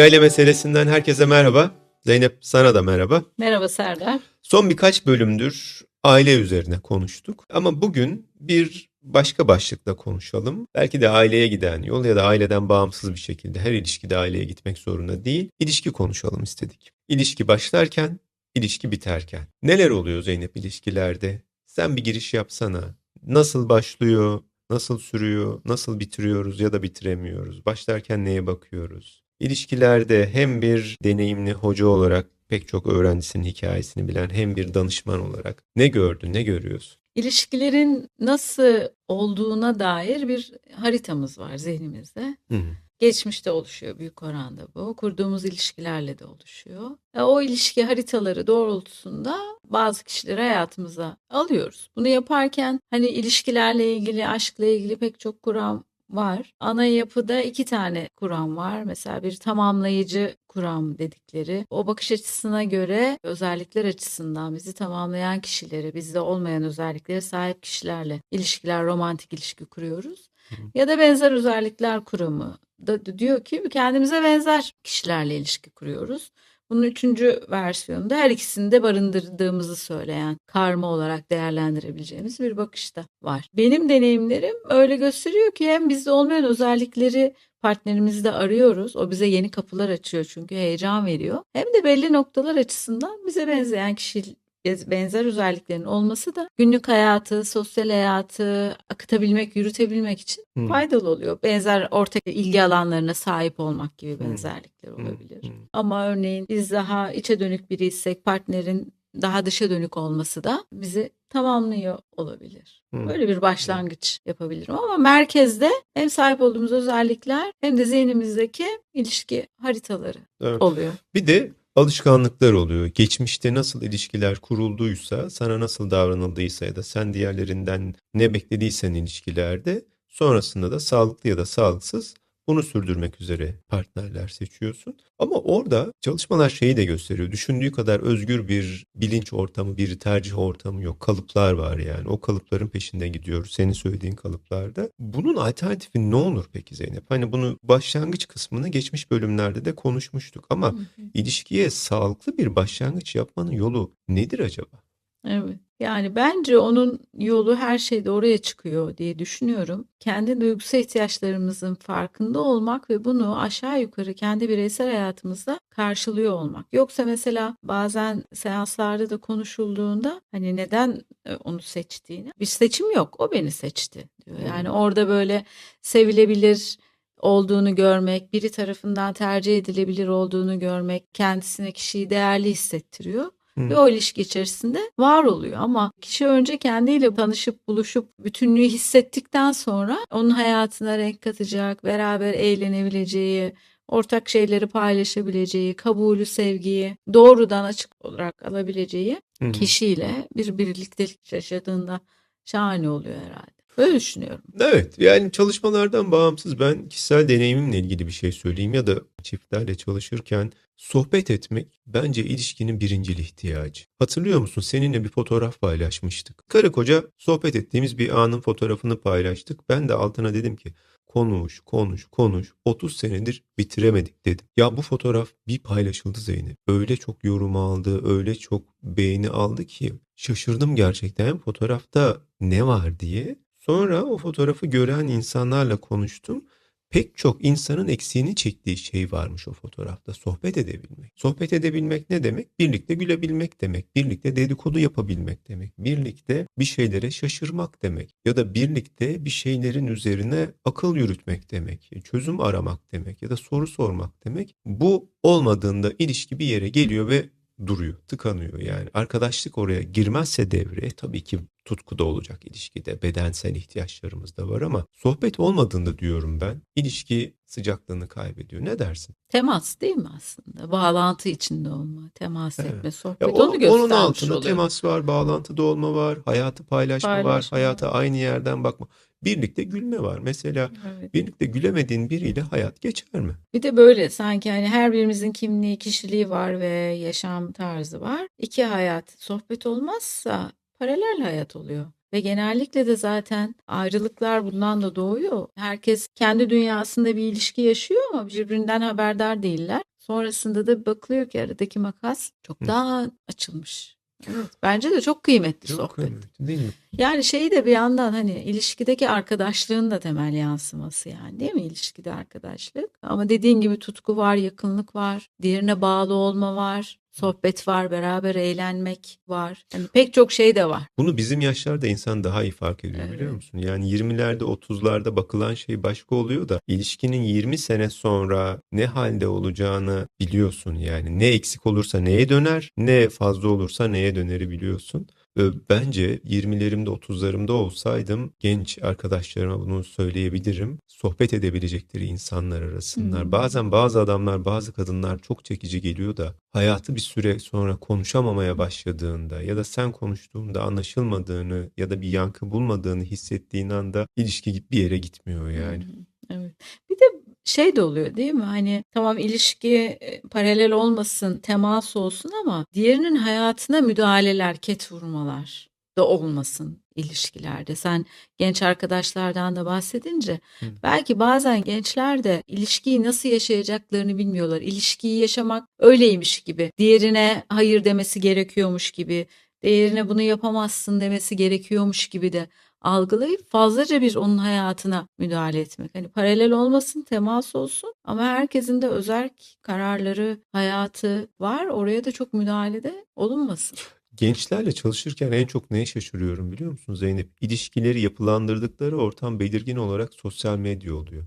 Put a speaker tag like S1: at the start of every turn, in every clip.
S1: Aile meselesinden herkese merhaba. Zeynep sana da merhaba.
S2: Merhaba Serdar.
S1: Son birkaç bölümdür aile üzerine konuştuk. Ama bugün bir başka başlıkla konuşalım. Belki de aileye giden yol ya da aileden bağımsız bir şekilde her ilişkide aileye gitmek zorunda değil. İlişki konuşalım istedik. İlişki başlarken, ilişki biterken. Neler oluyor Zeynep ilişkilerde? Sen bir giriş yapsana. Nasıl başlıyor? Nasıl sürüyor? Nasıl bitiriyoruz ya da bitiremiyoruz? Başlarken neye bakıyoruz? İlişkilerde hem bir deneyimli hoca olarak pek çok öğrencisinin hikayesini bilen hem bir danışman olarak ne gördün, ne görüyorsun?
S2: İlişkilerin nasıl olduğuna dair bir haritamız var zihnimizde.
S1: Hı hı.
S2: Geçmişte oluşuyor büyük oranda bu. Kurduğumuz ilişkilerle de oluşuyor. E, o ilişki haritaları doğrultusunda bazı kişileri hayatımıza alıyoruz. Bunu yaparken hani ilişkilerle ilgili, aşkla ilgili pek çok kuram var. Ana yapıda iki tane kuram var. Mesela bir tamamlayıcı kuram dedikleri. O bakış açısına göre özellikler açısından bizi tamamlayan kişileri, bizde olmayan özelliklere sahip kişilerle ilişkiler, romantik ilişki kuruyoruz.
S1: Hı.
S2: Ya da benzer özellikler kuramı da diyor ki kendimize benzer kişilerle ilişki kuruyoruz. Bunun üçüncü versiyonunda her ikisini de barındırdığımızı söyleyen karma olarak değerlendirebileceğimiz bir bakışta var. Benim deneyimlerim öyle gösteriyor ki hem bizde olmayan özellikleri partnerimizde arıyoruz. O bize yeni kapılar açıyor çünkü heyecan veriyor. Hem de belli noktalar açısından bize benzeyen kişi benzer özelliklerin olması da günlük hayatı, sosyal hayatı akıtabilmek, yürütebilmek için
S1: Hmm.
S2: faydalı oluyor. Benzer ortak ilgi alanlarına sahip olmak gibi benzerlikler
S1: Hmm.
S2: olabilir.
S1: Hmm.
S2: Ama örneğin biz daha içe dönük biriysek partnerin daha dışa dönük olması da bizi tamamlıyor olabilir.
S1: Hmm.
S2: Böyle bir başlangıç yapabilirim ama merkezde hem sahip olduğumuz özellikler hem de zihnimizdeki ilişki haritaları
S1: Evet.
S2: oluyor.
S1: Bir de alışkanlıklar oluyor. Geçmişte nasıl ilişkiler kurulduysa, sana nasıl davranıldıysa ya da sen diğerlerinden ne beklediysen ilişkilerde sonrasında da sağlıklı ya da sağlıksız bunu sürdürmek üzere partnerler seçiyorsun. Ama orada çalışmalar şeyi de gösteriyor. Düşündüğü kadar özgür bir bilinç ortamı, bir tercih ortamı yok. Kalıplar var yani. O kalıpların peşinde gidiyoruz. Senin söylediğin kalıplarda. Bunun alternatifi ne olur peki Zeynep? Hani bunu başlangıç kısmını geçmiş bölümlerde de konuşmuştuk ama ilişkiye sağlıklı bir başlangıç yapmanın yolu nedir acaba?
S2: Evet. Yani bence onun yolu her şeyde oraya çıkıyor diye düşünüyorum. Kendi duygusal ihtiyaçlarımızın farkında olmak ve bunu aşağı yukarı kendi bireysel hayatımızda karşılıyor olmak. Yoksa mesela bazen seanslarda da konuşulduğunda hani neden e, onu seçtiğini bir seçim yok. O beni seçti diyor. Yani orada böyle sevilebilir olduğunu görmek, biri tarafından tercih edilebilir olduğunu görmek kendisine kişiyi değerli hissettiriyor
S1: Hı.
S2: ve o ilişki içerisinde var oluyor. Ama kişi önce kendiyle tanışıp buluşup bütünlüğü hissettikten sonra onun hayatına renk katacak, beraber eğlenebileceği, ortak şeyleri paylaşabileceği, kabulü, sevgiyi doğrudan açık olarak alabileceği
S1: Hı.
S2: kişiyle bir birliktelik yaşadığında şahane oluyor herhalde. Böyle düşünüyorum.
S1: Evet yani çalışmalardan bağımsız ben kişisel deneyimimle ilgili bir şey söyleyeyim ya da çiftlerle çalışırken sohbet etmek bence ilişkinin birincil ihtiyacı. Hatırlıyor musun seninle bir fotoğraf paylaşmıştık. Karı koca sohbet ettiğimiz bir anın fotoğrafını paylaştık. Ben de altına dedim ki konuş konuş konuş 30 senedir bitiremedik dedim. Ya bu fotoğraf bir paylaşıldı Zeynep. Öyle çok yorum aldı öyle çok beğeni aldı ki şaşırdım gerçekten fotoğrafta ne var diye. Sonra o fotoğrafı gören insanlarla konuştum. Pek çok insanın eksiğini çektiği şey varmış o fotoğrafta. Sohbet edebilmek. Sohbet edebilmek ne demek? Birlikte gülebilmek demek. Birlikte dedikodu yapabilmek demek. Birlikte bir şeylere şaşırmak demek. Ya da birlikte bir şeylerin üzerine akıl yürütmek demek. Çözüm aramak demek ya da soru sormak demek. Bu olmadığında ilişki bir yere geliyor ve duruyor, tıkanıyor yani. Arkadaşlık oraya girmezse devreye tabii ki tutku da olacak ilişkide. Bedensel ihtiyaçlarımız da var ama sohbet olmadığında diyorum ben ilişki sıcaklığını kaybediyor. Ne dersin?
S2: Temas değil mi aslında? Bağlantı içinde olma, temas
S1: Evet.
S2: etme, sohbet
S1: Ya
S2: onu göstermiş
S1: onun altında
S2: oluyor.
S1: temas var, bağlantıda olma var, hayatı paylaşma, var,
S2: Paylaşma
S1: hayata aynı yerden bakma. Birlikte gülme var. Mesela
S2: Evet.
S1: birlikte gülemediğin biriyle hayat geçer mi?
S2: Bir de böyle sanki hani her birimizin kimliği, kişiliği var ve yaşam tarzı var. İki hayat sohbet olmazsa paralel hayat oluyor. Ve genellikle de zaten ayrılıklar bundan da doğuyor. Herkes kendi dünyasında bir ilişki yaşıyor ama birbirinden haberdar değiller. Sonrasında da bakılıyor ki aradaki makas çok daha açılmış. Evet, bence de çok kıymetli
S1: Çok
S2: sohbet.
S1: kıymetli değil mi?
S2: Yani şeyi de bir yandan hani ilişkideki arkadaşlığın da temel yansıması yani değil mi ilişkide arkadaşlık? Ama dediğin gibi tutku var, yakınlık var, diğerine bağlı olma var, sohbet var, beraber eğlenmek var. Hani pek çok şey de var.
S1: Bunu bizim yaşlarda insan daha iyi fark ediyor biliyor
S2: Evet.
S1: musun? Yani 20'lerde 30'larda bakılan şey başka oluyor da ilişkinin 20 sene sonra ne halde olacağını biliyorsun yani. Ne eksik olursa neye döner, ne fazla olursa neye döneri biliyorsun. Ve Bence 20'lerimde 30'larımda olsaydım genç arkadaşlarıma bunu söyleyebilirim. Sohbet edebilecekleri insanlar arasınlar.
S2: Hmm.
S1: Bazen bazı adamlar, bazı kadınlar çok çekici geliyor da hayatı bir süre sonra konuşamamaya başladığında ya da sen konuştuğunda anlaşılmadığını ya da bir yankı bulmadığını hissettiğin anda ilişki bir yere gitmiyor yani.
S2: Hı, Evet. Bir de şey de oluyor değil mi? Hani tamam ilişki e, paralel olmasın, temas olsun ama diğerinin hayatına müdahaleler, ket vurmalar da olmasın ilişkilerde. Sen genç arkadaşlardan da bahsedince
S1: Hı.
S2: belki bazen gençler de ilişkiyi nasıl yaşayacaklarını bilmiyorlar. İlişkiyi yaşamak öyleymiş gibi. Diğerine hayır demesi gerekiyormuş gibi. Diğerine bunu yapamazsın demesi gerekiyormuş gibi de algılayıp fazlaca bir onun hayatına müdahale etmek. Hani paralel olmasın, temas olsun ama herkesin de özerk kararları, hayatı var. Oraya da çok müdahalede olunmasın.
S1: Gençlerle çalışırken en çok neye şaşırıyorum biliyor musun Zeynep? İlişkileri yapılandırdıkları ortam belirgin olarak sosyal medya oluyor.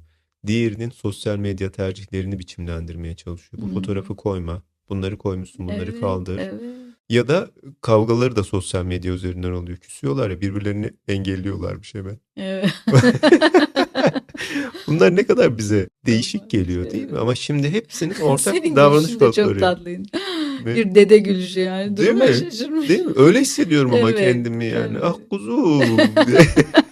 S1: Diğerinin sosyal medya tercihlerini biçimlendirmeye çalışıyor. Bu
S2: Hmm.
S1: fotoğrafı koyma, bunları koymuşsun, bunları
S2: Evet,
S1: kaldır.
S2: evet.
S1: Ya da kavgaları da sosyal medya üzerinden oluyor. Küsüyorlar ya birbirlerini engelliyorlarmış hemen.
S2: Evet.
S1: Bunlar ne kadar bize değişik geliyor değil mi? Ama şimdi hepsinin ortak
S2: Senin
S1: davranış
S2: de çok
S1: kodları.
S2: tatlıydı. Bir dede gülüşü yani.
S1: Değil
S2: Duruma
S1: mi?
S2: şaşırmış.
S1: Değil mi? Öyle hissediyorum ama
S2: Evet,
S1: kendimi yani.
S2: evet.
S1: Ah kuzum diye.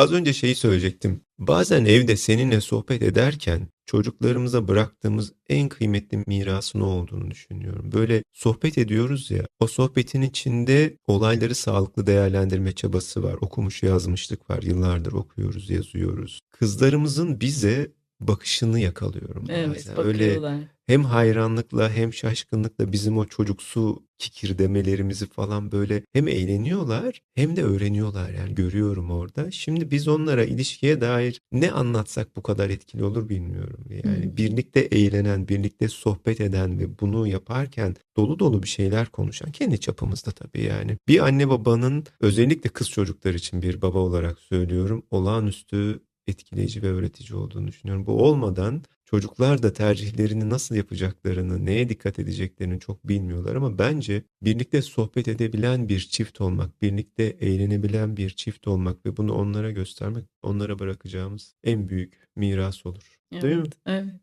S1: Az önce şeyi söyleyecektim. Bazen evde seninle sohbet ederken çocuklarımıza bıraktığımız en kıymetli mirasın olduğunu düşünüyorum. Böyle sohbet ediyoruz ya, o sohbetin içinde olayları sağlıklı değerlendirme çabası var. Okumuş yazmışlık var. Yıllardır okuyoruz, yazıyoruz. Kızlarımızın bize bakışını yakalıyorum
S2: Evet,
S1: bazen. Öyle
S2: bakıyorlar.
S1: hem hayranlıkla hem şaşkınlıkla bizim o çocuksu kikirdemelerimizi falan böyle hem eğleniyorlar hem de öğreniyorlar yani görüyorum orada. Şimdi biz onlara ilişkiye dair ne anlatsak bu kadar etkili olur bilmiyorum. Yani
S2: Hı.
S1: birlikte eğlenen, birlikte sohbet eden ve bunu yaparken dolu dolu bir şeyler konuşan kendi çapımızda tabii yani. Bir anne babanın özellikle kız çocuklar için bir baba olarak söylüyorum olağanüstü etkileyici ve öğretici olduğunu düşünüyorum. Bu olmadan çocuklar da tercihlerini nasıl yapacaklarını, neye dikkat edeceklerini çok bilmiyorlar ama bence birlikte sohbet edebilen bir çift olmak, birlikte eğlenebilen bir çift olmak ve bunu onlara göstermek onlara bırakacağımız en büyük miras olur. Değil mi?
S2: Evet, evet.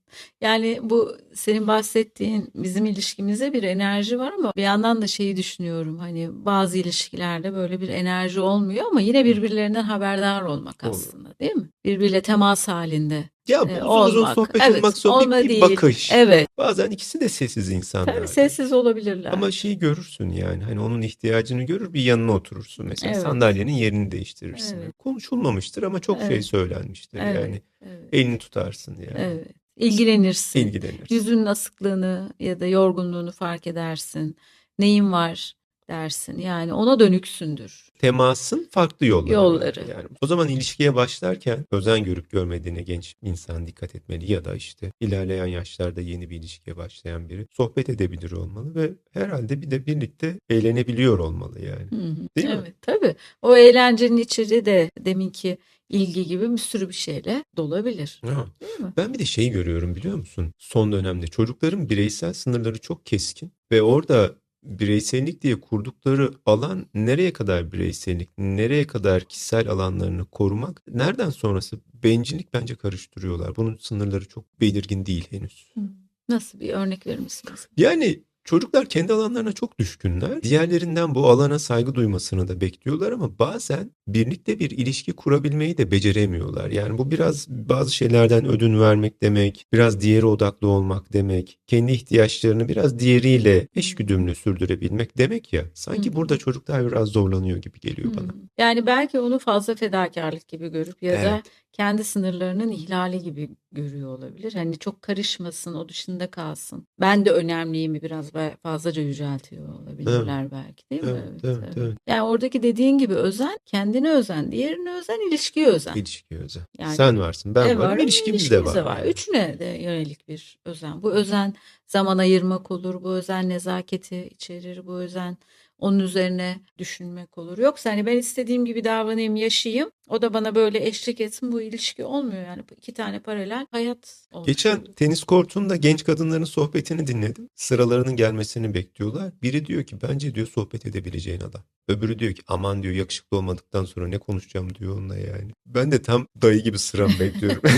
S2: Yani bu senin bahsettiğin bizim ilişkimizde bir enerji var ama bir yandan da şeyi düşünüyorum. Hani bazı ilişkilerde böyle bir enerji olmuyor ama yine birbirlerinden haberdar olmak
S1: Olur.
S2: aslında, değil mi? Birbiriyle temas halinde
S1: Ya
S2: e,
S1: uzun uzun
S2: olmak.
S1: sohbet
S2: Evet,
S1: olmak zor
S2: olma
S1: bir, bir
S2: değil.
S1: bakış.
S2: Evet.
S1: Bazen ikisi de sessiz insanlar.
S2: Tabii sessiz olabilirler.
S1: Ama şeyi görürsün yani hani onun ihtiyacını görür bir yanına oturursun mesela
S2: Evet.
S1: sandalyenin yerini değiştirirsin.
S2: Evet.
S1: Konuşulmamıştır ama çok şey
S2: Evet.
S1: söylenmiştir
S2: Evet,
S1: yani.
S2: evet,
S1: Elini tutarsın yani.
S2: evet. İlgilenirsin.
S1: İlgilenirsin.
S2: Yüzünün asıklığını ya da yorgunluğunu fark edersin. Neyin var dersin. Yani ona dönüksündür.
S1: Temasın farklı yolları.
S2: Yolları.
S1: Yani o zaman ilişkiye başlarken özen görüp görmediğine genç insan dikkat etmeli ya da işte ilerleyen yaşlarda yeni bir ilişkiye başlayan biri sohbet edebilir olmalı ve herhalde bir de birlikte eğlenebiliyor olmalı yani.
S2: Hı hı.
S1: Değil mi?
S2: Evet, tabii. O eğlencenin içeri de deminki ilgi gibi bir sürü bir şeyle dolabilir.
S1: Ha.
S2: Değil mi?
S1: Ben bir de şeyi görüyorum biliyor musun? Son dönemde çocukların bireysel sınırları çok keskin ve orada bireysellik diye kurdukları alan nereye kadar bireysellik, nereye kadar kişisel alanlarını korumak, nereden sonrası bencillik bence karıştırıyorlar. Bunun sınırları çok belirgin değil henüz.
S2: Hı. Nasıl bir örnek verir misiniz?
S1: Yani Çocuklar kendi alanlarına çok düşkünler. Diğerlerinden bu alana saygı duymasını da bekliyorlar ama bazen birlikte bir ilişki kurabilmeyi de beceremiyorlar. Yani bu biraz bazı şeylerden ödün vermek demek, biraz diğeri odaklı olmak demek, kendi ihtiyaçlarını biraz diğeriyle eşgüdümlü sürdürebilmek demek ya. Sanki
S2: Hı.
S1: burada çocuklar biraz zorlanıyor gibi geliyor bana.
S2: Hmm. Yani belki onu fazla fedakarlık gibi görüp ya da
S1: Evet.
S2: Kendi sınırlarının ihlali gibi görüyor olabilir. Hani çok karışmasın, o dışında kalsın. Ben de önemliyimi biraz fazlaca yüceltiyor olabilirler belki değil mi?
S1: Evet, evet, evet.
S2: Yani oradaki dediğin gibi özen, kendine özen, diğerine özen, ilişkiye özen.
S1: İlişki özel.
S2: Yani-
S1: Sen varsın, ben
S2: E,
S1: varım,
S2: var,
S1: ilişkimiz de
S2: ilişkimiz
S1: var. yani.
S2: Üçüne de yönelik bir özen. Bu özen zaman ayırmak olur, bu özen nezaketi içerir, bu özen onun üzerine düşünmek olur. Yoksa hani ben istediğim gibi davranayım, yaşayayım, o da bana böyle eşlik etsin bu ilişki olmuyor yani. İki tane paralel hayat olmuş
S1: Geçen tenis kortunda genç kadınların sohbetini dinledim. Sıralarının gelmesini bekliyorlar. Biri diyor ki bence diyor sohbet edebileceğin adam. Öbürü diyor ki aman diyor yakışıklı olmadıktan sonra ne konuşacağım diyor onunla yani. Ben de tam dayı gibi sıramı bekliyorum.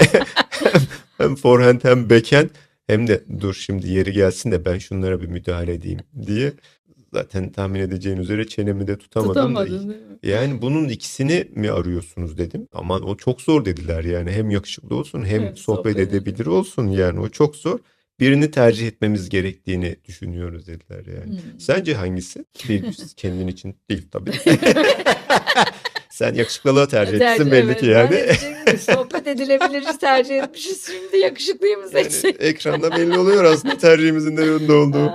S1: hem forehand hem backhand hem de dur şimdi yeri gelsin de ben şunlara bir müdahale edeyim diye. Zaten tahmin edeceğin üzere çenemi de tutamadım da.
S2: Tutamadın değil mi?
S1: Yani bunun ikisini mi arıyorsunuz dedim. Aman o çok zor dediler yani. Hem yakışıklı olsun hem
S2: Evet,
S1: sohbet
S2: sohbet
S1: edebilir olsun yani o çok zor. Birini tercih etmemiz gerektiğini düşünüyoruz dediler yani.
S2: Hmm.
S1: Sence hangisi? Bir kendin için değil tabii. Sen yakışıklılığa tercih etmişsin belli
S2: evet,
S1: ki
S2: ben
S1: yani.
S2: de ki sohbet edilebilir tercih etmişiz. Şimdi yakışıklıyı mı
S1: Yani
S2: seçsek?
S1: ekranda belli oluyor aslında tercihimizin ne yönde olduğu.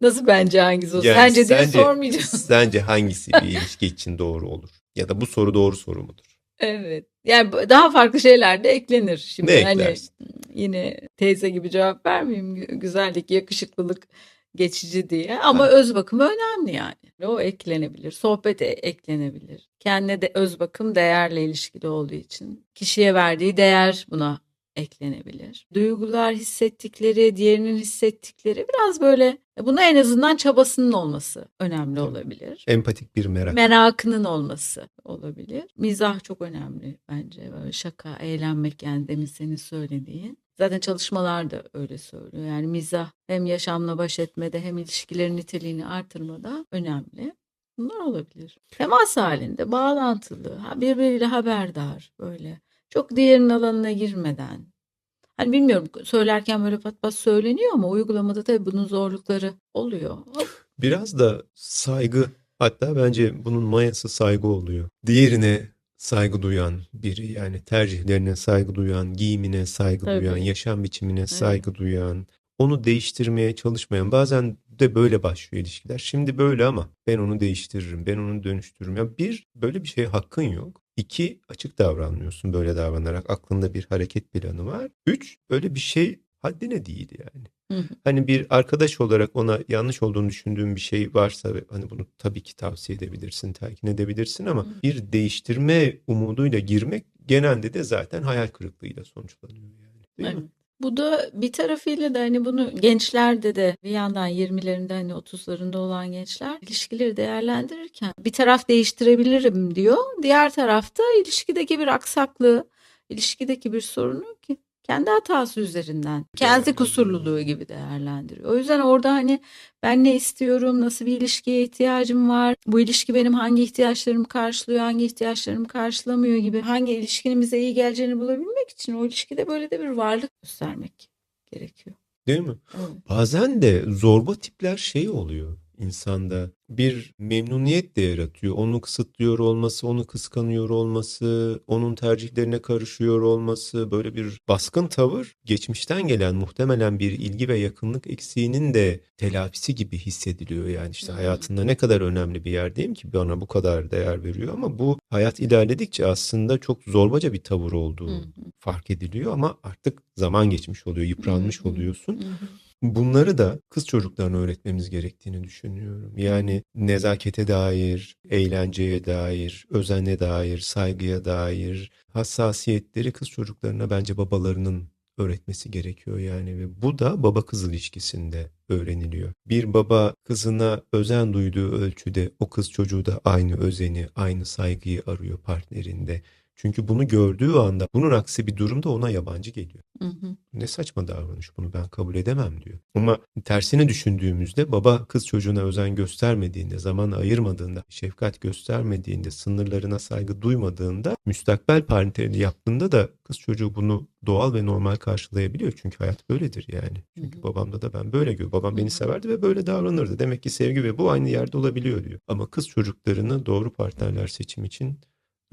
S2: Nasıl bence hangisi o?
S1: Yani
S2: sence diye
S1: sence-
S2: sormayacağım.
S1: Sence hangisi bir ilişki için doğru olur? Ya da bu soru doğru soru mudur?
S2: Evet. Yani daha farklı şeyler de eklenir. Şimdi
S1: Ne
S2: hani
S1: eklersin?
S2: yine teyze gibi cevap vermeyeyim. Gü- Güzellik, yakışıklılık geçici diye. Ama
S1: Ha.
S2: öz bakım önemli yani. O eklenebilir. Sohbet e- eklenebilir. Kendine de öz bakım değerle ilişkili olduğu için kişiye verdiği değer buna eklenebilir. Duygular hissettikleri, diğerinin hissettikleri biraz böyle buna en azından çabasının olması önemli olabilir
S1: Empatik bir merak.
S2: merakının olması olabilir. Mizah çok önemli bence. Böyle şaka, eğlenmek yani demin senin söylediğin. Zaten çalışmalar da öyle söylüyor. Yani mizah hem yaşamla baş etmede hem ilişkilerin niteliğini artırmada önemli. Bunlar olabilir. Temas halinde, bağlantılı, birbiriyle haberdar böyle. Çok diğerinin alanına girmeden. Hani bilmiyorum söylerken böyle pat pat söyleniyor ama uygulamada tabii bunun zorlukları oluyor.
S1: Biraz da saygı hatta bence bunun mayası saygı oluyor. Diğerine saygı duyan biri yani tercihlerine saygı duyan, giyimine saygı
S2: Tabii.
S1: duyan, yaşam biçimine saygı duyan, onu değiştirmeye çalışmayan bazen de böyle başlıyor ilişkiler. Şimdi böyle ama ben onu değiştiririm, ben onu dönüştürürüm. Ya bir böyle bir şeye hakkın yok. İki açık davranmıyorsun böyle davranarak aklında bir hareket planı var. Üç böyle bir şey haddine değil yani.
S2: Hı hı.
S1: Hani bir arkadaş olarak ona yanlış olduğunu düşündüğün bir şey varsa hani bunu tabii ki tavsiye edebilirsin, telkin edebilirsin ama
S2: Hı.
S1: bir değiştirme umuduyla girmek genelde de zaten hayal kırıklığıyla sonuçlanıyor yani. Değil mi?
S2: Bu da bir tarafıyla da hani bunu gençlerde de bir yandan 20'lerinde hani 30'larında olan gençler ilişkileri değerlendirirken bir taraf değiştirebilirim diyor. Diğer tarafta ilişkideki bir aksaklığı, ilişkideki bir sorunu ki kendi hatası üzerinden, kendi kusurluluğu gibi değerlendiriyor. O yüzden orada hani ben ne istiyorum, nasıl bir ilişkiye ihtiyacım var, bu ilişki benim hangi ihtiyaçlarımı karşılıyor, hangi ihtiyaçlarımı karşılamıyor gibi hangi ilişkinin bize iyi geleceğini bulabilmek için o ilişkide böyle de bir varlık göstermek gerekiyor.
S1: Değil mi?
S2: Evet.
S1: Bazen de zorba tipler şey oluyor insanda bir memnuniyet de yaratıyor. Onu kısıtlıyor olması, onu kıskanıyor olması, onun tercihlerine karışıyor olması böyle bir baskın tavır geçmişten gelen muhtemelen bir ilgi ve yakınlık eksiğinin de telafisi gibi hissediliyor. Yani işte
S2: Hmm.
S1: hayatında ne kadar önemli bir yerdeyim ki bana bu kadar değer veriyor ama bu hayat ilerledikçe aslında çok zorbaca bir tavır olduğu fark ediliyor ama artık zaman geçmiş oluyor, yıpranmış oluyorsun. Bunları da kız çocuklarına öğretmemiz gerektiğini düşünüyorum. Yani nezakete dair, eğlenceye dair, özene dair, saygıya dair hassasiyetleri kız çocuklarına bence babalarının öğretmesi gerekiyor yani ve bu da baba kız ilişkisinde öğreniliyor. Bir baba kızına özen duyduğu ölçüde o kız çocuğu da aynı özeni, aynı saygıyı arıyor partnerinde. Çünkü bunu gördüğü anda bunun aksi bir durumda ona yabancı geliyor.
S2: Hı hı.
S1: Ne saçma davranış bunu ben kabul edemem diyor. Ama tersini düşündüğümüzde baba kız çocuğuna özen göstermediğinde, zaman ayırmadığında, şefkat göstermediğinde, sınırlarına saygı duymadığında, müstakbel partnerini yaptığında da kız çocuğu bunu doğal ve normal karşılayabiliyor. Çünkü hayat böyledir yani. Çünkü
S2: Hı hı.
S1: babamda da ben böyle görüyorum. Babam beni severdi ve böyle davranırdı. Demek ki sevgi ve bu aynı yerde olabiliyor diyor. Ama kız çocuklarını doğru partnerler seçim için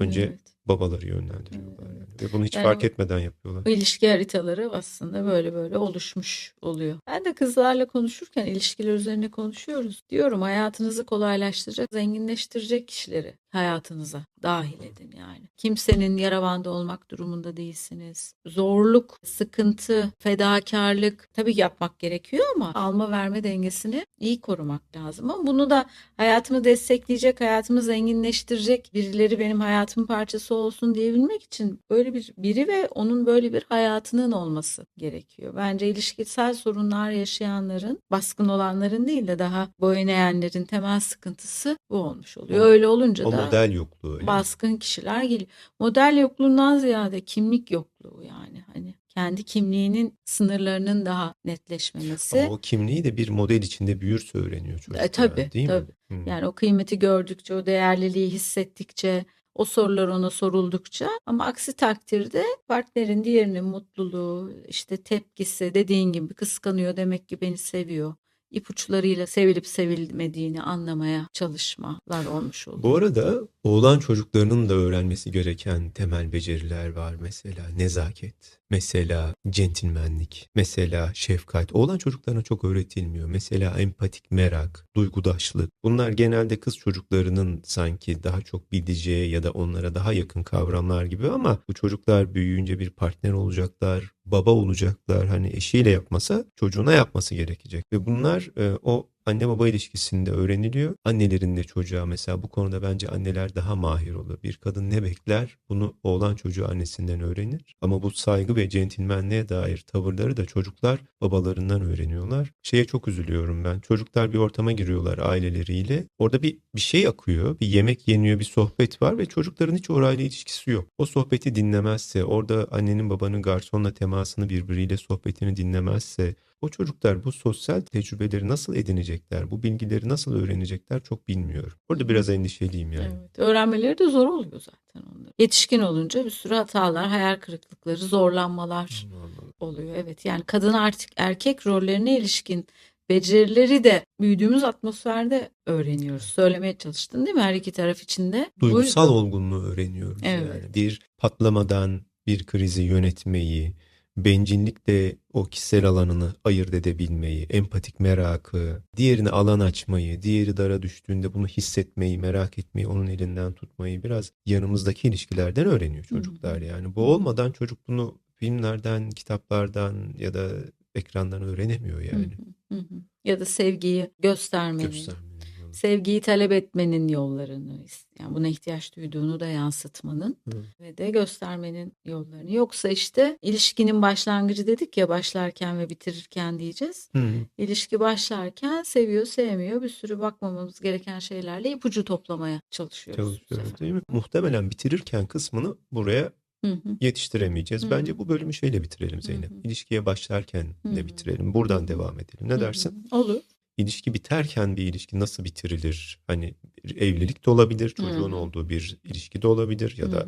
S1: önce
S2: Evet.
S1: Babaları yönlendiriyorlar. Yani. Ve bunu hiç
S2: Yani
S1: fark etmeden yapıyorlar.
S2: Bu ilişki haritaları aslında böyle böyle oluşmuş oluyor. Ben de kızlarla konuşurken ilişkiler üzerine konuşuyoruz. Diyorum hayatınızı kolaylaştıracak, zenginleştirecek kişileri hayatınıza dahil edin yani. Kimsenin yaravanda olmak durumunda değilsiniz. Zorluk, sıkıntı, fedakarlık tabii yapmak gerekiyor ama alma verme dengesini iyi korumak lazım. Ama bunu da hayatımı destekleyecek, hayatımı zenginleştirecek birileri benim hayatımın parçası olsun diyebilmek için böyle bir biri ve onun böyle bir hayatının olması gerekiyor. Bence ilişkisel sorunlar yaşayanların, baskın olanların değil de daha boyun eğenlerin temel sıkıntısı bu olmuş oluyor.
S1: O-
S2: Öyle olunca
S1: O
S2: da
S1: model yokluğu öyle.
S2: baskın kişiler geliyor. Model yokluğundan ziyade kimlik yokluğu yani hani kendi kimliğinin sınırlarının daha netleşmemesi.
S1: Ama o kimliği de bir model içinde büyürse öğreniyor çocuklar.
S2: E, tabii,
S1: değil
S2: tabii.
S1: mi?
S2: Yani o kıymeti gördükçe, o değerliliği hissettikçe, o sorular ona soruldukça ama aksi takdirde partnerin diğerinin mutluluğu, işte tepkisi, dediğin gibi kıskanıyor demek ki beni seviyor. ipuçlarıyla sevilip sevilmediğini anlamaya çalışmalar olmuş oluyor.
S1: Bu arada oğlan çocuklarının da öğrenmesi gereken temel beceriler var. Mesela nezaket, mesela centilmenlik, mesela şefkat. Oğlan çocuklarına çok öğretilmiyor. Mesela empatik merak, duygudaşlık. Bunlar genelde kız çocuklarının sanki daha çok bileceği ya da onlara daha yakın kavramlar gibi ama bu çocuklar büyüyünce bir partner olacaklar, baba olacaklar. Hani eşiyle yapmasa çocuğuna yapması gerekecek. Ve bunlar e, o anne baba ilişkisinde öğreniliyor. Annelerin de çocuğa mesela bu konuda bence anneler daha mahir olur. Bir kadın ne bekler? Bunu oğlan çocuğu annesinden öğrenir. Ama bu saygı ve centilmenliğe dair tavırları da çocuklar babalarından öğreniyorlar. Şeye çok üzülüyorum ben. Çocuklar bir ortama giriyorlar aileleriyle. Orada bir bir şey akıyor. Bir yemek yeniyor, bir sohbet var ve çocukların hiç orayla ilişkisi yok. O sohbeti dinlemezse, orada annenin babanın garsonla temasını birbiriyle sohbetini dinlemezse o çocuklar bu sosyal tecrübeleri nasıl edinecekler, bu bilgileri nasıl öğrenecekler çok bilmiyorum. Orada biraz endişeliyim yani.
S2: Evet, öğrenmeleri de zor oluyor zaten onların. Yetişkin olunca bir sürü hatalar, hayal kırıklıkları, zorlanmalar oluyor. Evet yani kadın artık erkek rollerine ilişkin becerileri de büyüdüğümüz atmosferde öğreniyoruz. Söylemeye çalıştın değil mi her iki taraf içinde?
S1: Duygusal
S2: Buydu.
S1: olgunluğu öğreniyoruz
S2: Evet.
S1: yani. Bir patlamadan bir krizi yönetmeyi, bencillikle o kişisel alanını ayırt edebilmeyi, empatik merakı, diğerine alan açmayı, diğeri dara düştüğünde bunu hissetmeyi, merak etmeyi, onun elinden tutmayı biraz yanımızdaki ilişkilerden öğreniyor çocuklar yani. Bu olmadan çocuk bunu filmlerden, kitaplardan ya da ekrandan öğrenemiyor yani.
S2: hı, hı hı. Ya da sevgiyi göstermenin,
S1: Göstermeyi.
S2: Sevgiyi talep etmenin yollarını, yani buna ihtiyaç duyduğunu da yansıtmanın
S1: Hı.
S2: ve de göstermenin yollarını. Yoksa işte ilişkinin başlangıcı dedik ya başlarken ve bitirirken diyeceğiz.
S1: Hı.
S2: İlişki başlarken seviyor, sevmiyor bir sürü bakmamamız gereken şeylerle ipucu toplamaya çalışıyoruz.
S1: Çalışıyoruz değil mi? Muhtemelen bitirirken kısmını buraya
S2: Hı hı.
S1: yetiştiremeyeceğiz.
S2: Hı
S1: Bence bu bölümü şeyle bitirelim Zeynep.
S2: Hı hı.
S1: İlişkiye başlarken de bitirelim. Buradan devam edelim. Ne dersin?
S2: Olur.
S1: İlişki biterken bir ilişki nasıl bitirilir? Hani evlilik de olabilir, çocuğun
S2: hı.
S1: olduğu bir ilişki de olabilir ya da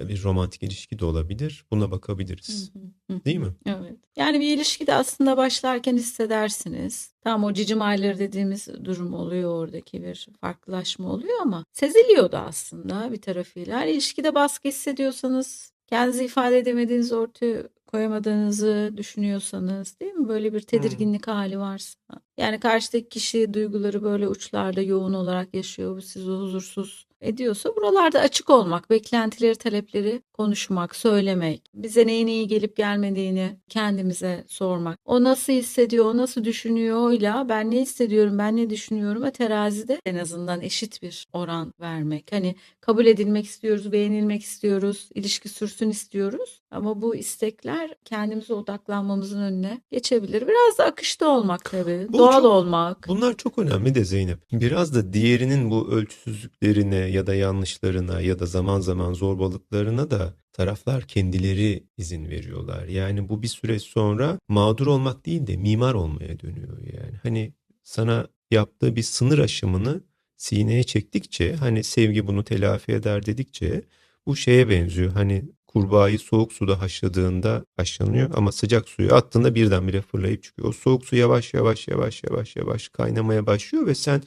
S2: hı.
S1: bir romantik ilişki de olabilir. Buna bakabiliriz.
S2: hı. Hı
S1: Değil mi?
S2: Evet. Yani bir ilişkide aslında başlarken hissedersiniz. Tam o cicim ayları dediğimiz durum oluyor oradaki bir farklılaşma oluyor ama seziliyor da aslında bir tarafıyla. İlişkide baskı hissediyorsanız, kendinizi ifade edemediğinizi ortaya koyamadığınızı düşünüyorsanız değil mi? Böyle bir tedirginlik hali varsa. Yani karşıdaki kişi duyguları böyle uçlarda yoğun olarak yaşıyor. Bu sizi huzursuz ediyorsa buralarda açık olmak, beklentileri, talepleri konuşmak, söylemek, bize neyin iyi gelip gelmediğini kendimize sormak. O nasıl hissediyor, o nasıl düşünüyorla ben ne hissediyorum, ben ne düşünüyorum ve terazide en azından eşit bir oran vermek. Hani kabul edilmek istiyoruz, beğenilmek istiyoruz, ilişki sürsün istiyoruz. Ama bu istekler kendimize odaklanmamızın önüne geçebilir. Biraz da akışta olmak tabii.
S1: Bu
S2: Doğal
S1: çok-
S2: olmak.
S1: Bunlar çok önemli de Zeynep. Biraz da diğerinin bu ölçüsüzlüklerine ya da yanlışlarına ya da zaman zaman zorbalıklarına da taraflar kendileri izin veriyorlar. Yani bu bir süre sonra mağdur olmak değil de mimar olmaya dönüyor yani. Hani sana yaptığı bir sınır aşımını sineye çektikçe hani sevgi bunu telafi eder dedikçe bu şeye benziyor. Hani kurbağayı soğuk suda haşladığında haşlanıyor ama sıcak suya attığında birdenbire fırlayıp çıkıyor. O soğuk su yavaş yavaş yavaş yavaş yavaş kaynamaya başlıyor ve sen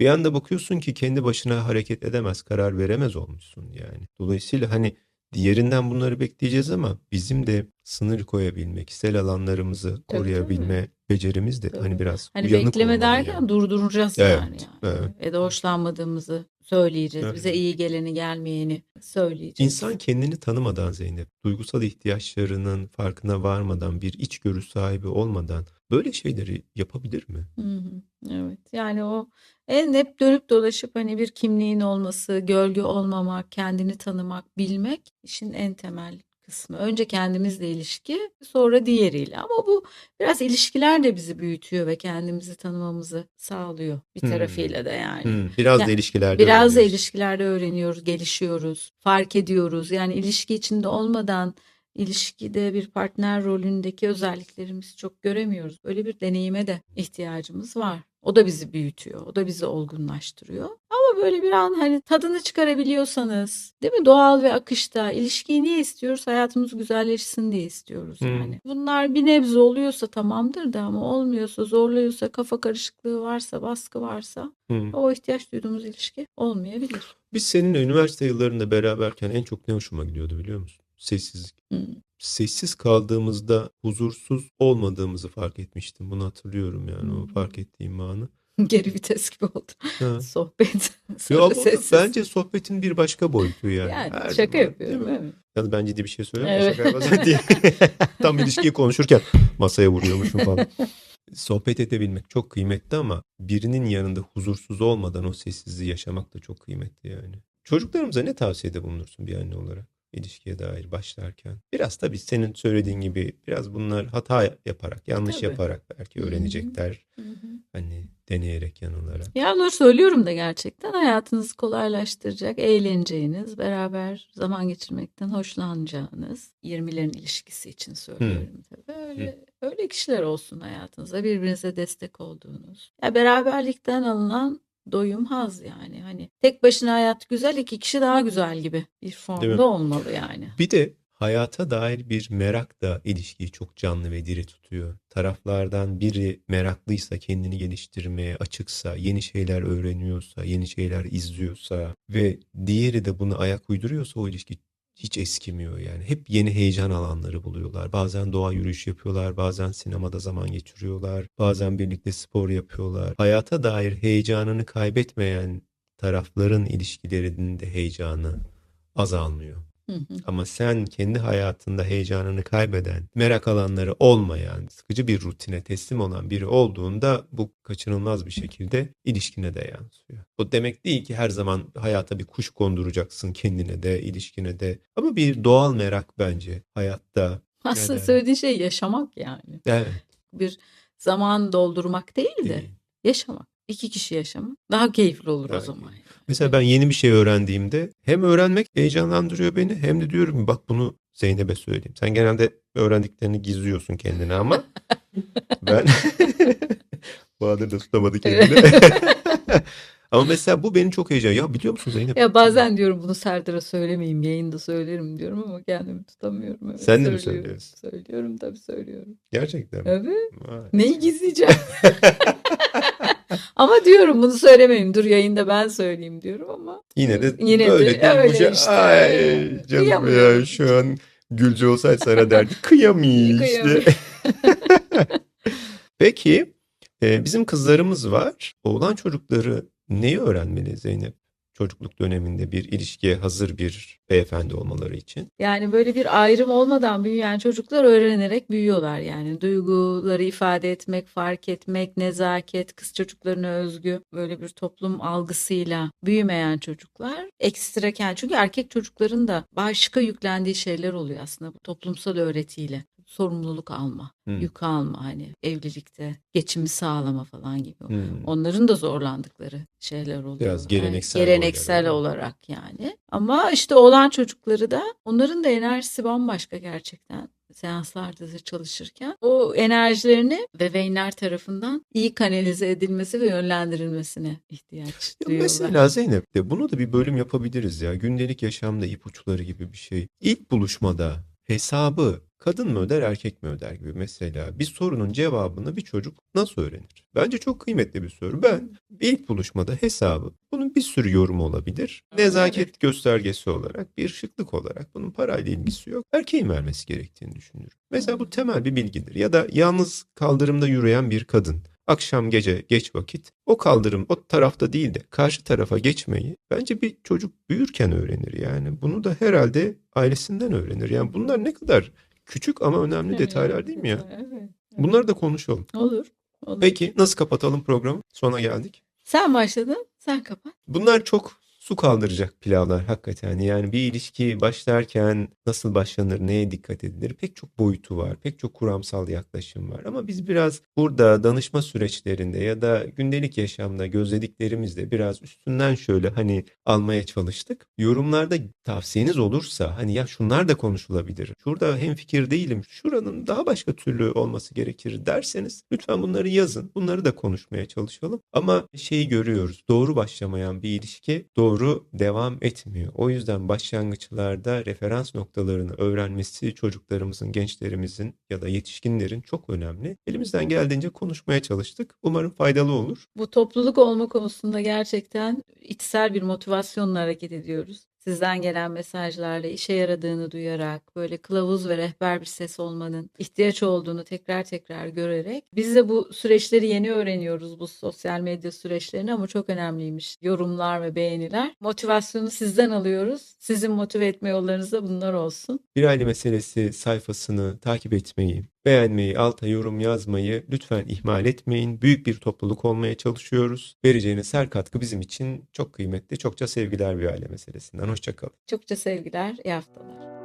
S1: bir anda bakıyorsun ki kendi başına hareket edemez, karar veremez olmuşsun yani. Dolayısıyla hani diğerinden bunları bekleyeceğiz ama bizim de sınır koyabilme, kişisel alanlarımızı
S2: Tabii,
S1: koruyabilme becerimiz de
S2: Tabii.
S1: hani biraz
S2: Hani
S1: uyanık
S2: bekleme derken
S1: yani.
S2: durduracağız
S1: Evet,
S2: yani, yani.
S1: evet.
S2: Ya da hoşlanmadığımızı söyleyeceğiz.
S1: Evet.
S2: Bize iyi geleni gelmeyeni söyleyeceğiz.
S1: İnsan kendini tanımadan Zeynep, duygusal ihtiyaçlarının farkına varmadan, bir içgörü sahibi olmadan böyle şeyleri yapabilir mi?
S2: Hı hı, Evet. Yani o en hep dönüp dolaşıp hani bir kimliğin olması, gölge olmamak, kendini tanımak, bilmek işin en temel kısmı. Önce kendimizle ilişki, sonra diğeriyle. Ama bu biraz ilişkiler de bizi büyütüyor ve kendimizi tanımamızı sağlıyor bir
S1: Hmm.
S2: tarafıyla da yani.
S1: Hmm, biraz
S2: Ya,
S1: da ilişkilerde
S2: Biraz da
S1: öğreniyoruz.
S2: ilişkilerde öğreniyoruz, gelişiyoruz, fark ediyoruz. Yani ilişki içinde olmadan ilişkide bir partner rolündeki özelliklerimizi çok göremiyoruz. Öyle bir deneyime de ihtiyacımız var. O da bizi büyütüyor, o da bizi olgunlaştırıyor. Ama böyle bir an hani tadını çıkarabiliyorsanız, değil mi? Doğal ve akışta ilişkiyi niye istiyoruz? Hayatımız güzelleşsin diye istiyoruz
S1: Hmm.
S2: yani. Bunlar bir nebze oluyorsa tamamdır da ama olmuyorsa, zorluyorsa, kafa karışıklığı varsa, baskı varsa
S1: Hmm.
S2: o ihtiyaç duyduğumuz ilişki olmayabilir.
S1: Biz seninle üniversite yıllarında beraberken en çok ne hoşuma gidiyordu biliyor musun? Sessizlik.
S2: Hmm.
S1: Sessiz kaldığımızda huzursuz olmadığımızı fark etmiştim. Bunu hatırlıyorum yani o
S2: Hmm.
S1: fark ettiğim anı.
S2: Geri vites gibi oldu.
S1: Ha.
S2: Sohbet.
S1: Ama o
S2: sessiz.
S1: bence sohbetin bir başka boyutu yani.
S2: Yani
S1: Her
S2: şaka
S1: zaman,
S2: yapıyorum.
S1: değil mi?
S2: Evet.
S1: Yalnız ben ciddi bir şey söylemiyorum.
S2: Evet.
S1: Şaka diye. Tam ilişkiyi konuşurken masaya vuruyormuşum falan. Sohbet edebilmek çok kıymetli ama birinin yanında huzursuz olmadan o sessizliği yaşamak da çok kıymetli yani. Çocuklarımıza ne tavsiyede bulunursun bir anne olarak ilişkiye dair başlarken? Biraz tabii senin söylediğin gibi biraz bunlar hata yaparak, yanlış
S2: Tabii.
S1: yaparak belki
S2: Hı hı.
S1: öğrenecekler.
S2: Hı hı.
S1: Hani deneyerek yanılarak.
S2: Ya onları söylüyorum da gerçekten hayatınızı kolaylaştıracak, eğleneceğiniz, beraber zaman geçirmekten hoşlanacağınız 20'lerin ilişkisi için söylüyorum tabii. Öyle, öyle kişiler olsun hayatınızda birbirinize destek olduğunuz. Ya beraberlikten alınan doyum haz yani. Hani tek başına hayat güzel, iki kişi daha güzel gibi bir formda olmalı yani.
S1: Bir de hayata dair bir merak da ilişkiyi çok canlı ve diri tutuyor. Taraflardan biri meraklıysa, kendini geliştirmeye açıksa, yeni şeyler öğreniyorsa, yeni şeyler izliyorsa ve diğeri de buna ayak uyduruyorsa o ilişki hiç eskimiyor yani. Hep yeni heyecan alanları buluyorlar. Bazen doğa yürüyüş yapıyorlar, bazen sinemada zaman geçiriyorlar, bazen birlikte spor yapıyorlar. Hayata dair heyecanını kaybetmeyen tarafların ilişkilerinin de heyecanı azalmıyor.
S2: Hı hı.
S1: Ama sen kendi hayatında heyecanını kaybeden, merak alanları olmayan, sıkıcı bir rutine teslim olan biri olduğunda bu kaçınılmaz bir şekilde ilişkine de yansıyor. O demek değil ki her zaman hayata bir kuş konduracaksın kendine de, ilişkine de. Ama bir doğal merak bence hayatta.
S2: Aslında
S1: Evet.
S2: söylediğin şey yaşamak yani.
S1: Evet.
S2: Bir zaman doldurmak değil de
S1: değil.
S2: yaşamak. İki kişi yaşamak daha keyifli olur
S1: Daha
S2: o zaman. yani.
S1: Mesela ben yeni bir şey öğrendiğimde hem öğrenmek heyecanlandırıyor beni hem de diyorum bak bunu Zeynep'e söyleyeyim. Sen genelde öğrendiklerini gizliyorsun kendine ama ben Bahadır da tutamadı kendini. ama mesela bu beni çok heyecan. Ya biliyor musun Zeynep?
S2: Ya bazen diyorum bunu Serdar'a söylemeyeyim, yayında söylerim diyorum ama kendimi tutamıyorum. Evet,
S1: Sen de mi söylüyorsun?
S2: Söylüyorum tabii söylüyorum.
S1: Gerçekten mi?
S2: Evet.
S1: Vay.
S2: Neyi gizleyeceğim? Ama diyorum bunu söylemeyeyim. Dur yayında ben söyleyeyim diyorum ama
S1: Yine de
S2: Yine de
S1: böyle bir
S2: öyle
S1: buca-
S2: işte.
S1: Ay canım ya şu an Gülce olsaydı sana derdi kıyamayız.
S2: Kıyamıyorum.
S1: Peki e, bizim kızlarımız var. Oğlan çocukları neyi öğrenmeli Zeynep? Çocukluk döneminde bir ilişkiye hazır bir beyefendi olmaları için.
S2: Yani böyle bir ayrım olmadan büyüyen çocuklar öğrenerek büyüyorlar yani. Duyguları ifade etmek, fark etmek, nezaket, kız çocuklarına özgü böyle bir toplum algısıyla büyümeyen çocuklar ekstreken çünkü erkek çocukların da başka yüklendiği şeyler oluyor aslında bu toplumsal öğretiyle. Sorumluluk alma,
S1: Hmm.
S2: yük alma hani evlilikte geçimi sağlama falan gibi.
S1: Hmm.
S2: Onların da zorlandıkları şeyler oluyor.
S1: Biraz
S2: Yani
S1: geleneksel
S2: geleneksel
S1: roller, evet.
S2: olarak yani. Ama işte olan çocukları da onların da enerjisi bambaşka gerçekten. Seanslarda da çalışırken o enerjilerini bebeğinler tarafından iyi kanalize edilmesi ve yönlendirilmesine ihtiyaç
S1: Ya
S2: duyuyorlar.
S1: mesela Zeynep de bunu da bir bölüm yapabiliriz ya. Gündelik yaşamda ipuçları gibi bir şey. İlk buluşmada hesabı kadın mı öder erkek mi öder gibi mesela bir sorunun cevabını bir çocuk nasıl öğrenir? Bence çok kıymetli bir soru. Ben ilk buluşmada hesabı bunun bir sürü yorumu olabilir. Nezaket göstergesi olarak bir şıklık olarak bunun parayla ilgisi yok. Erkeğin vermesi gerektiğini düşünüyorum. Mesela bu temel bir bilgidir. Ya da yalnız kaldırımda yürüyen bir kadın. Akşam gece geç vakit o kaldırım o tarafta değil de karşı tarafa geçmeyi bence bir çocuk büyürken öğrenir yani. Bunu da herhalde ailesinden öğrenir. Yani bunlar ne kadar küçük ama önemli detaylar değil mi ya?
S2: Evet. evet.
S1: Bunları da konuşalım.
S2: Olur. olur.
S1: Peki nasıl kapatalım programı? Sona geldik.
S2: Sen başladın, sen kapat.
S1: Bunlar çok su kaldıracak pilavlar hakikaten. Yani bir ilişki başlarken nasıl başlanır, neye dikkat edilir pek çok boyutu var. Pek çok kuramsal yaklaşım var. Ama biz biraz burada danışma süreçlerinde ya da gündelik yaşamda gözlediklerimizle biraz üstünden şöyle hani almaya çalıştık. Yorumlarda tavsiyeniz olursa hani ya şunlar da konuşulabilir. Şurada hem fikir değilim. Şuranın daha başka türlü olması gerekir derseniz lütfen bunları yazın. Bunları da konuşmaya çalışalım. Ama şeyi görüyoruz. Doğru başlamayan bir ilişki doğru devam etmiyor. O yüzden başlangıçlarda referans noktalarını öğrenmesi çocuklarımızın, gençlerimizin ya da yetişkinlerin çok önemli. Elimizden geldiğince konuşmaya çalıştık. Umarım faydalı olur.
S2: Bu topluluk olma konusunda gerçekten içsel bir motivasyonla hareket ediyoruz. Sizden gelen mesajlarla işe yaradığını duyarak, böyle kılavuz ve rehber bir ses olmanın ihtiyaç olduğunu tekrar tekrar görerek, biz de bu süreçleri yeni öğreniyoruz bu sosyal medya süreçlerini ama çok önemliymiş. Yorumlar ve beğeniler. Motivasyonu sizden alıyoruz. Sizin motive etme yollarınız da bunlar olsun.
S1: Bir aile meselesi sayfasını takip etmeyi, beğenmeyi, alta yorum yazmayı lütfen ihmal etmeyin. Büyük bir topluluk olmaya çalışıyoruz. Vereceğiniz her katkı bizim için çok kıymetli. Çokça sevgiler bir aile meselesinden. Hoşçakalın.
S2: Çokça sevgiler, iyi haftalar.